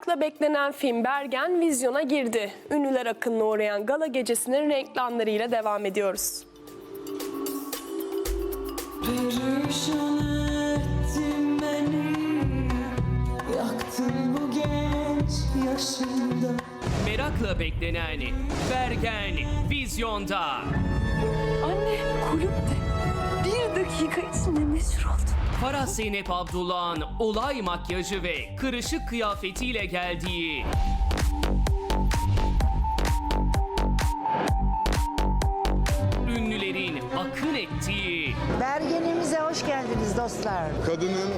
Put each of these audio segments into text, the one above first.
Merakla beklenen film Bergen vizyona girdi. Ünlüler akınına uğrayan gala gecesinin renklanlarıyla devam ediyoruz. Perişan ettin beni Yaktın bu genç yaşımda Merakla beklenen Bergen Vizyon'da. Anne kulüpte bir dakika içinde meşhur oldum. Farah Zeynep Abdullah'ın olay makyajı ve kırışık kıyafetiyle geldiği ünlülerin akın ettiği Bergenimize hoş geldiniz dostlar. kadının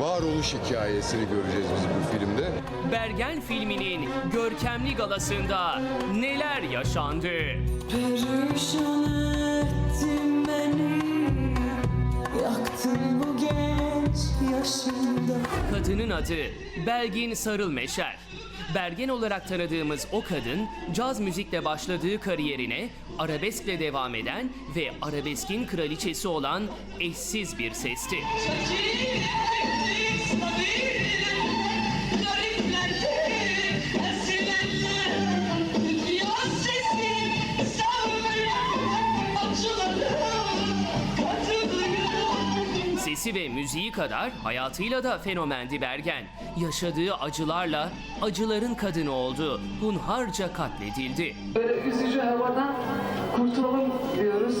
varoluş hikayesini göreceğiz biz bu filmde. Bergen filminin görkemli galasında neler yaşandı? Perişan Kadının adı Belgin Sarılmeşer. Bergen olarak tanıdığımız o kadın, caz müzikle başladığı kariyerine arabeskle devam eden ve arabeskin kraliçesi olan eşsiz bir sesti. Sesi ve müziği kadar hayatıyla da fenomendi Bergen. Yaşadığı acılarla acıların kadını oldu. Hunharca katledildi. böyle üzücü havadan kurtulalım diyoruz.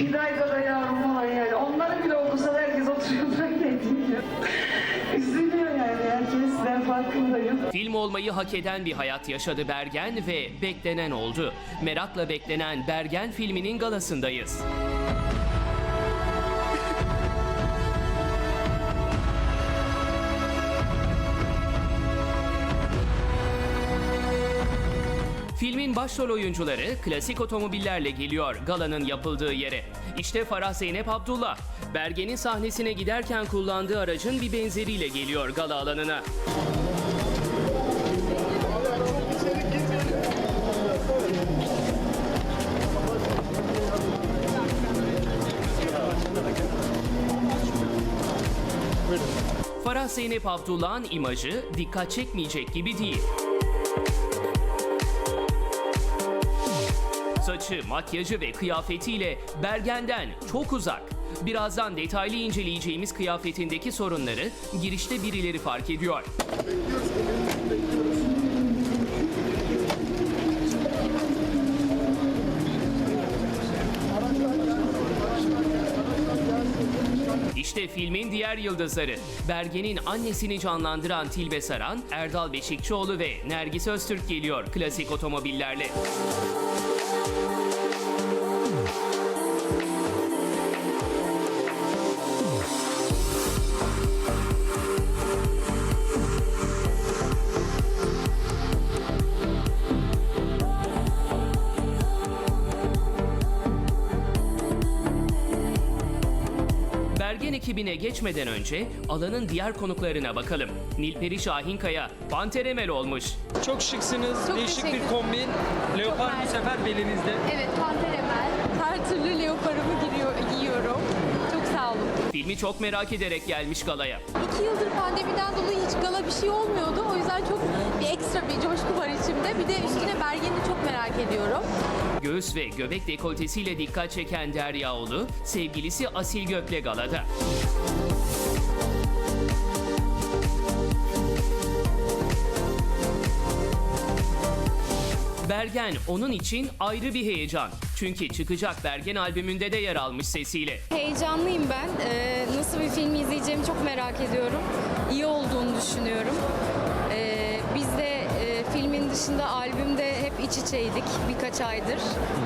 Hidayda da yavrum var yani. Onları bile okusa herkes oturuyor dinliyor. Üzülüyor yani herkes. Ben farkındayım. Film olmayı hak eden bir hayat yaşadı Bergen ve beklenen oldu. Merakla beklenen Bergen filminin galasındayız. Filmin başrol oyuncuları klasik otomobillerle geliyor galanın yapıldığı yere. İşte Farah Zeynep Abdullah. Bergen'in sahnesine giderken kullandığı aracın bir benzeriyle geliyor gala alanına. Farah Zeynep Abdullah'ın imajı dikkat çekmeyecek gibi değil. Saçı, makyajı ve kıyafetiyle Bergen'den çok uzak. Birazdan detaylı inceleyeceğimiz kıyafetindeki sorunları girişte birileri fark ediyor. İşte filmin diğer yıldızları. Bergen'in annesini canlandıran Tilbe Saran, Erdal Beşikçioğlu ve Nergis Öztürk geliyor klasik otomobillerle. Ekibine geçmeden önce alanın diğer konuklarına bakalım. Nilperi Şahinkaya, Panter Emel olmuş. Çok şıksınız. Çok Değişik bir teşekkür- kombin. Leopar bu sefer belinizde. Evet, panter emel. Her türlü leoparımı giriyor, giyiyorum. Çok sağ olun. Filmi çok merak ederek gelmiş galaya. İki yıldır pandemiden dolayı hiç gala bir şey olmuyordu. O yüzden çok bir ekstra bir coşku var içimde. Bir de üstüne Bergen'i çok merak ediyorum. Göğüs ve göbek dekoltesiyle dikkat çeken Derya Ulu, sevgilisi Asil Gök'le galada. Bergen onun için ayrı bir heyecan. Çünkü çıkacak Bergen albümünde de yer almış sesiyle. Heyecanlıyım ben. Ee, nasıl bir film izleyeceğimi çok merak ediyorum. İyi olduğunu düşünüyorum. Ee, biz de e, filmin dışında albümde iç içeydik birkaç aydır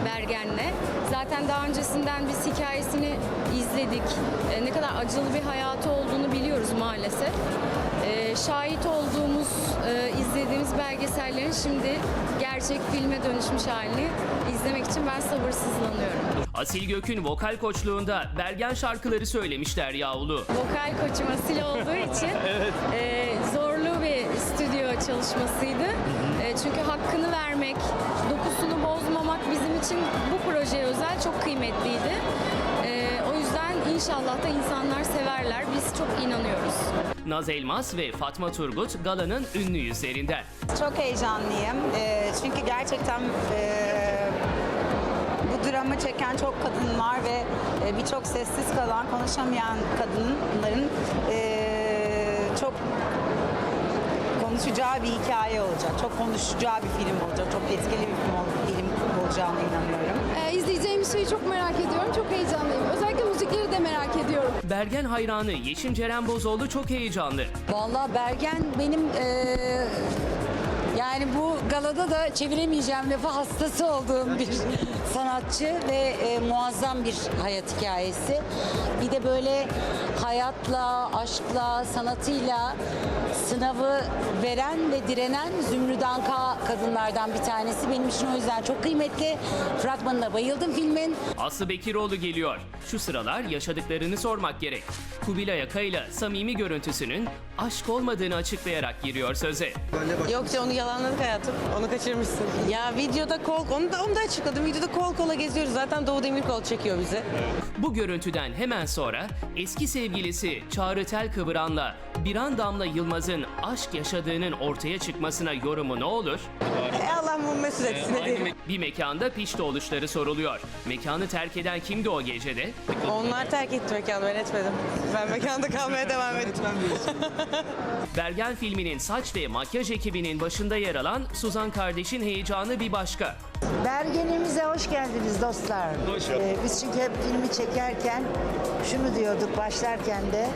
Bergen'le. Zaten daha öncesinden biz hikayesini izledik. Ee, ne kadar acılı bir hayatı olduğunu biliyoruz maalesef. Ee, şahit olduğumuz, e, izlediğimiz belgesellerin şimdi gerçek filme dönüşmüş halini izlemek için ben sabırsızlanıyorum. Asil Gök'ün vokal koçluğunda Bergen şarkıları söylemiş Derya Ulu. vokal koçum Asil olduğu için e, zorlu bir stüdyo çalışmasıydı. Çünkü hakkını vermek, dokusunu bozmamak bizim için bu projeye özel çok kıymetliydi. E, o yüzden İnşallah da insanlar severler. Biz çok inanıyoruz. Naz Elmas ve Fatma Turgut galanın ünlü yüzlerinden. Çok heyecanlıyım. Ee, çünkü gerçekten e, bu dramı çeken çok kadın var ve e, birçok sessiz kalan, konuşamayan kadınların e, çok konuşacağı bir hikaye olacak. Çok konuşacağı bir film olacak. Çok etkili bir film, ol- film olacağına inanıyorum. Ee, izleyeceğimiz şeyi çok merak ediyorum. Çok heyecanlıyım. Özellikle müzikleri de merak ediyorum. Bergen hayranı Yeşim Ceren Bozoğlu çok heyecanlı. Vallahi Bergen benim eee, yani bu galada da çeviremeyeceğim lafı hastası olduğum bir sanatçı ve e, muazzam bir hayat hikayesi. Bir de böyle hayatla, aşkla, sanatıyla sınavı veren ve direnen Zümrüt Anka kadınlardan bir tanesi. Benim için o yüzden çok kıymetli. Fragmanına bayıldım filmin. Aslı Bekiroğlu geliyor. Şu sıralar yaşadıklarını sormak gerek. Kubilay Aka ile samimi görüntüsünün aşk olmadığını açıklayarak giriyor söze. Yok onu yalanladık hayatım. Onu kaçırmışsın. Ya videoda kol, onu da, onu da açıkladım. Videoda kol kola geziyoruz. Zaten Doğu Demirkol çekiyor bizi. Bu görüntüden hemen sonra eski sevgilisi Çağrı Tel Kıvıran'la Biran Damla Yılmaz'ın aşk yaşadığının ortaya çıkmasına yorumu ne olur? E Allah bu mesut etsin ne diyelim. Bir mekanda pişti oluşları soruluyor. Mekanı terk eden kimdi o gecede? Onlar terk etti mekanı ben etmedim. Ben mekanda kalmaya devam ettim. Bergen filminin saç ve makyaj ekibinin başında yer alan Suzan kardeşin heyecanı bir başka. Bergenimize hoş geldiniz dostlar. Ee, biz çünkü hep filmi çekerken şunu diyorduk başlarken de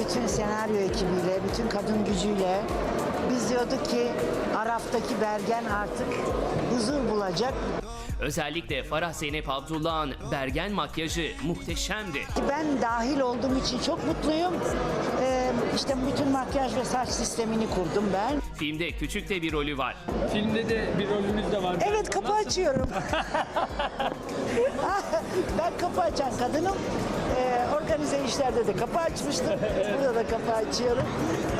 bütün senaryo ekibiyle, bütün kadın gücüyle biz diyorduk ki Araf'taki Bergen artık huzur bulacak. Özellikle Farah Zeynep Abdullah'ın Bergen makyajı muhteşemdi. Ben dahil olduğum için çok mutluyum. Ee, işte bütün makyaj ve saç sistemini kurdum ben. Filmde küçük de bir rolü var. Filmde de bir rolünüz de var. Evet kapı açıyorum. kapı açan kadınım. Ee, organize işlerde de kapı açmıştım. Burada da kapı açıyorum.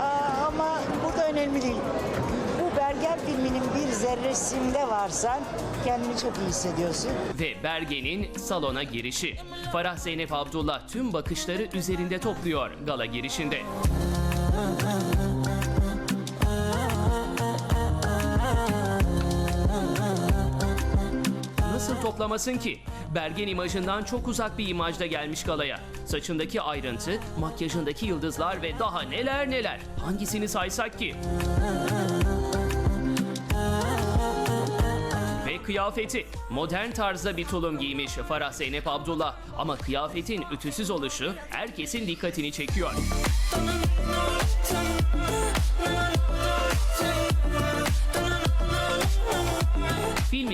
Aa, ama burada önemli değil. Bu Bergen filminin bir zerresinde varsan kendini çok iyi hissediyorsun. Ve Bergen'in salona girişi. Farah Zeynep Abdullah tüm bakışları üzerinde topluyor gala girişinde. Nasıl toplamasın ki? Bergen imajından çok uzak bir imajda gelmiş galaya. Saçındaki ayrıntı, makyajındaki yıldızlar ve daha neler neler. Hangisini saysak ki? Ve kıyafeti. Modern tarzda bir tulum giymiş Farah Zeynep Abdullah. Ama kıyafetin ütüsüz oluşu herkesin dikkatini çekiyor.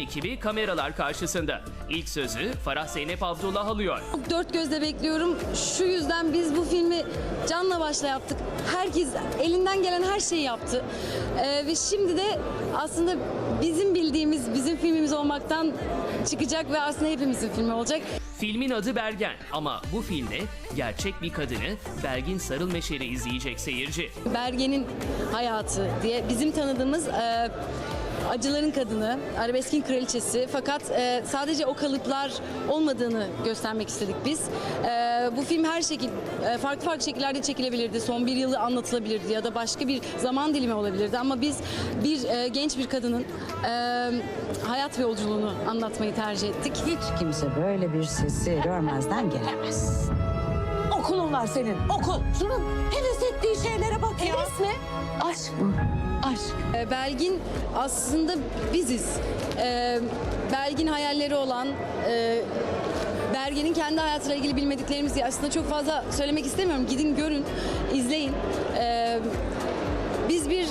Ekibi kameralar karşısında. İlk sözü Farah Zeynep Abdullah alıyor. Dört gözle bekliyorum. Şu yüzden biz bu filmi canla başla yaptık. Herkes elinden gelen her şeyi yaptı. Ee, ve şimdi de aslında bizim bildiğimiz bizim filmimiz olmaktan çıkacak ve aslında hepimizin filmi olacak. Filmin adı Bergen ama bu filmde gerçek bir kadını Belgin Sarılmeşer'i izleyecek seyirci. Bergen'in hayatı diye bizim tanıdığımız e, acıların kadını, arabeskin kraliçesi fakat e, sadece o kalıplar olmadığını göstermek istedik biz. E, bu film her şekil e, farklı farklı şekillerde çekilebilirdi. Son bir yılı anlatılabilirdi ya da başka bir zaman dilimi olabilirdi ama biz bir e, genç bir kadının e, hayat yolculuğunu anlatmayı tercih ettik. Hiç kimse böyle bir sesi görmezden gelemez. Okulun var senin, okul. Şunun heves ettiği şeylere bak ya. Heves ne? Aşk bu, aşk. E, Belgin aslında biziz. E, Belgin hayalleri olan, e, Bergen'in kendi hayatıyla ilgili bilmediklerimizi aslında çok fazla söylemek istemiyorum. Gidin görün, izleyin. E, biz bir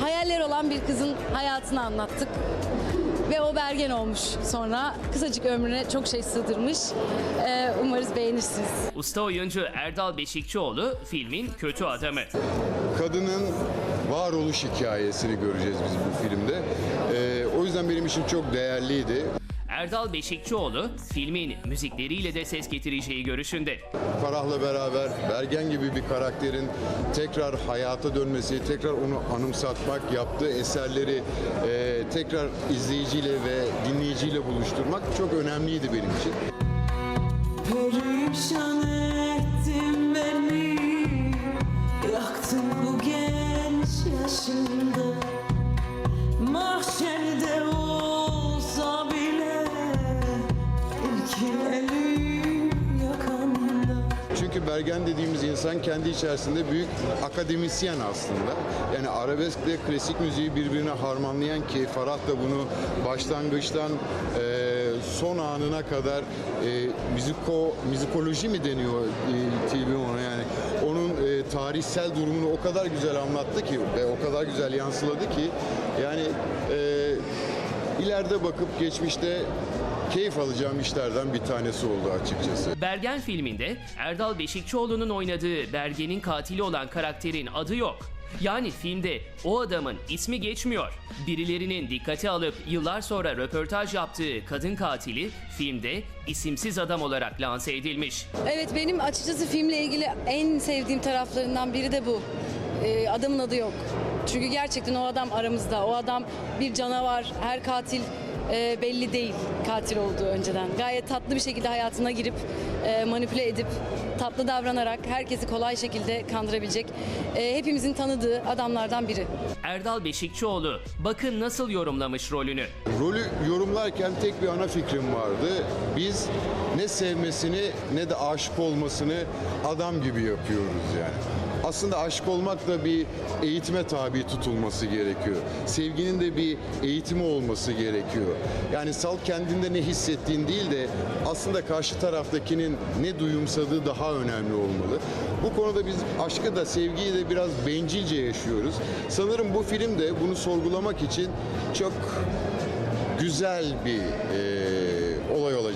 hayaller olan bir kızın hayatını anlattık. Ve o Bergen olmuş sonra. Kısacık ömrüne çok şey sığdırmış. E, umarız beğenirsiniz. Usta oyuncu Erdal Beşikçioğlu filmin kötü adamı. Kadının varoluş hikayesini göreceğiz biz bu filmde. Ee, o yüzden benim için çok değerliydi. Erdal Beşikçioğlu filmin müzikleriyle de ses getireceği görüşünde. Farah'la beraber Bergen gibi bir karakterin tekrar hayata dönmesi, tekrar onu anımsatmak, yaptığı eserleri e, tekrar izleyiciyle ve dinleyiciyle buluşturmak çok önemliydi benim için. Perişan Bergen dediğimiz insan kendi içerisinde büyük akademisyen aslında. Yani arabeskle klasik müziği birbirine harmanlayan ki Farah da bunu başlangıçtan e, son anına kadar e, müziko, müzikoloji mi deniyor e, TV ona yani onun e, tarihsel durumunu o kadar güzel anlattı ki ve o kadar güzel yansıladı ki yani e, ileride bakıp geçmişte keyif alacağım işlerden bir tanesi oldu açıkçası. Bergen filminde Erdal Beşikçioğlu'nun oynadığı Bergen'in katili olan karakterin adı yok. Yani filmde o adamın ismi geçmiyor. Birilerinin dikkate alıp yıllar sonra röportaj yaptığı kadın katili filmde isimsiz adam olarak lanse edilmiş. Evet benim açıkçası filmle ilgili en sevdiğim taraflarından biri de bu. Ee, adamın adı yok. Çünkü gerçekten o adam aramızda. O adam bir canavar. Her katil e, belli değil katil olduğu önceden. Gayet tatlı bir şekilde hayatına girip e, manipüle edip tatlı davranarak herkesi kolay şekilde kandırabilecek e, hepimizin tanıdığı adamlardan biri. Erdal Beşikçioğlu bakın nasıl yorumlamış rolünü. Rolü yorumlarken tek bir ana fikrim vardı. Biz ne sevmesini ne de aşık olmasını adam gibi yapıyoruz yani. Aslında aşık olmak da bir eğitime tabi tutulması gerekiyor. Sevginin de bir eğitimi olması gerekiyor. Yani sal kendinde ne hissettiğin değil de aslında karşı taraftakinin ne duyumsadığı daha önemli olmalı. Bu konuda biz aşkı da sevgiyi de biraz bencilce yaşıyoruz. Sanırım bu film de bunu sorgulamak için çok güzel bir olay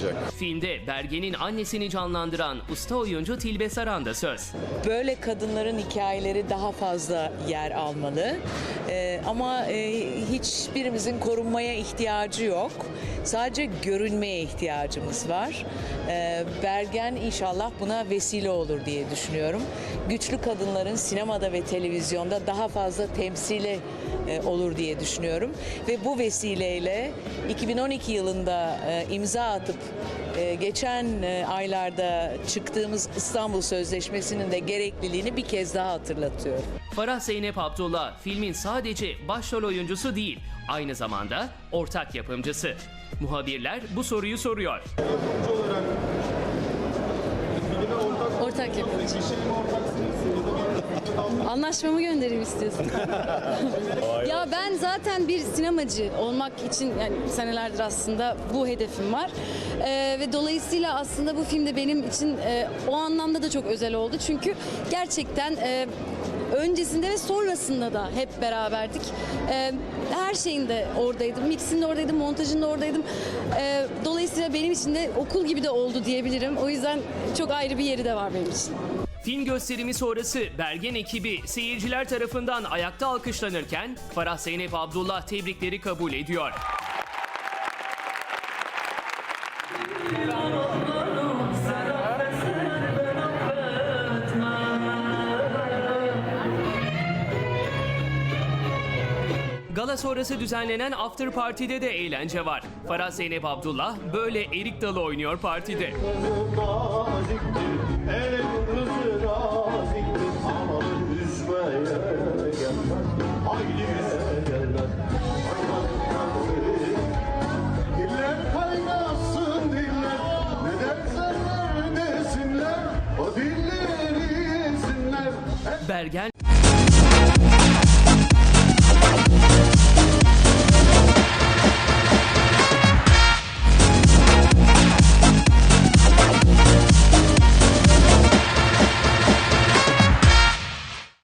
olacak. Filmde Bergen'in annesini canlandıran usta oyuncu Tilbe Saran da söz. böyle kadınların hikayeleri daha fazla yer almalı. Ee, ama e, hiçbirimizin korunmaya ihtiyacı yok. Sadece görünmeye ihtiyacımız var. Ee, Bergen inşallah buna vesile olur diye düşünüyorum. Güçlü kadınların sinemada ve televizyonda daha fazla temsili e, olur diye düşünüyorum. Ve bu vesileyle 2012 yılında e, imza atıp e, geçen e, aylarda çıktığımız İstanbul Sözleşmesi'nin de gerekliliğini bir kez daha hatırlatıyorum. Farah Zeynep Abdullah filmin sadece başrol oyuncusu değil, aynı zamanda ortak yapımcısı. Muhabirler bu soruyu soruyor. Ortak yapımcı. Anlaşmamı göndereyim istiyorsun. ya ben zaten bir sinemacı olmak için yani senelerdir aslında bu hedefim var. Ee, ve dolayısıyla aslında bu filmde benim için e, o anlamda da çok özel oldu. Çünkü gerçekten e, öncesinde ve sonrasında da hep beraberdik. Ee, her şeyinde oradaydım. Mixinde oradaydım, montajında oradaydım. Ee, dolayısıyla benim için de okul gibi de oldu diyebilirim. O yüzden çok ayrı bir yeri de var benim için. Film gösterimi sonrası Bergen ekibi seyirciler tarafından ayakta alkışlanırken Farah Zeynep Abdullah tebrikleri kabul ediyor. Gala sonrası düzenlenen after party'de de eğlence var. Farah Zeynep Abdullah böyle erik dalı oynuyor partide.